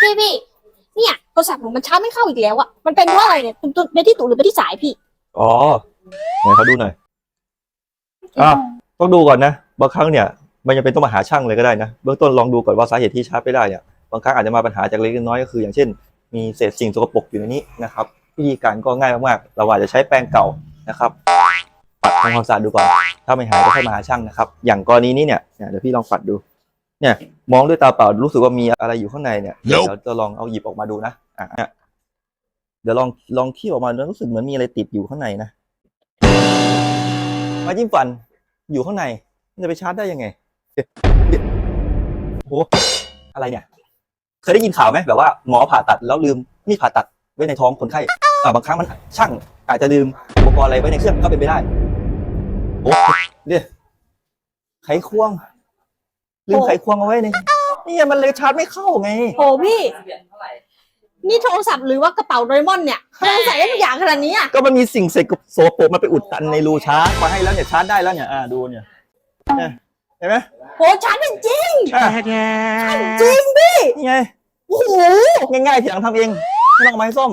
พี่พี่เนี่ยโทรศัพท์ผมมันชาร์จไม่เข้าอีกแล้วอะมันเป็นเพราะอะไรเนี่ยเป็นตัวเป็นที่ตูดหรือเป็นที่สายพี่อ๋อไหนเขาดูหน่อยอะต้องดูก่อนนะ บางครั้งเนี่ย มันจะเป็นต้องมาหาช่างเลยก็ได้นะ เบื้องต้นลองดูก่อนว่าสาเหตุที่ชาร์จไม่ได้เนี่ย บางครั้งอาจจะมาปัญหาจากเล็กน้อยก็คือ อย่างเช่น มีเศษสิ่งสกปรกอยู่ในนี้นะครับ วิธีการก็ง่ายมากๆ เราอาจจะใช้แป้งเก่านะครับ ปัดทำความสะอาดดูก่อน ถ้าไม่หายก็ค่อยมาหาช่างนะครับ อย่างกรณีนี้เนี่ยเนี่ยเดี๋ยวพี่ลองปัดดู เนี่ยมองด้วยตาเปล่ารู้สึกว่ามีอะไรอยู่ข้างในเนี่ย เดี๋ยวจะลองเอาหยิบออกมาดูนะอะเนี่ยเดี๋ยวลองลองคีบออกมาแล้วรู้สึกเหมือนมีอะไรติดอยู่ข้างในนะมาจิ้มฟันอยู่ข้างในมันจะไปชาร์จได้ยังไงเดี๋ยวเดี๋ยวโอ้โหอะไรเนี่ย เคยได้ยินข่าวไหมแบบว่าหมอผ่าตัดแล้วลืมมีดผ่าตัดไว้ในท้องคนไข้อ่าบางครั้งมันช่างอาจจะลืมอุปกรณ์อะไรไว้ในเครื่องก็เป็นไปได้ โอ้เนี่ยไขควง ลืมไขควงเอาไว้ในนี่มันเลยชาร์จไม่เข้าไง โหพี่ นี่โทรศัพท์หรือว่ากระเป๋าโดเรมอนเนี่ยทำไมใส่ได้ทุกอย่างขนาดนี้อะก็มันมีสิ่งเสกโซโปรกมาไปอุดตันในรูชาร์จมาให้แล้วเนี่ยชาร์จได้แล้วเนี่ยอ่าดูเนี่ยเนี่ยเห็นไหมโหชาร์จเป็นจริงอะจริงพี่ นี่ไงโอ้โห ง่ายๆทีหลังทำเองไม่ต้องเอาไม้ส้ม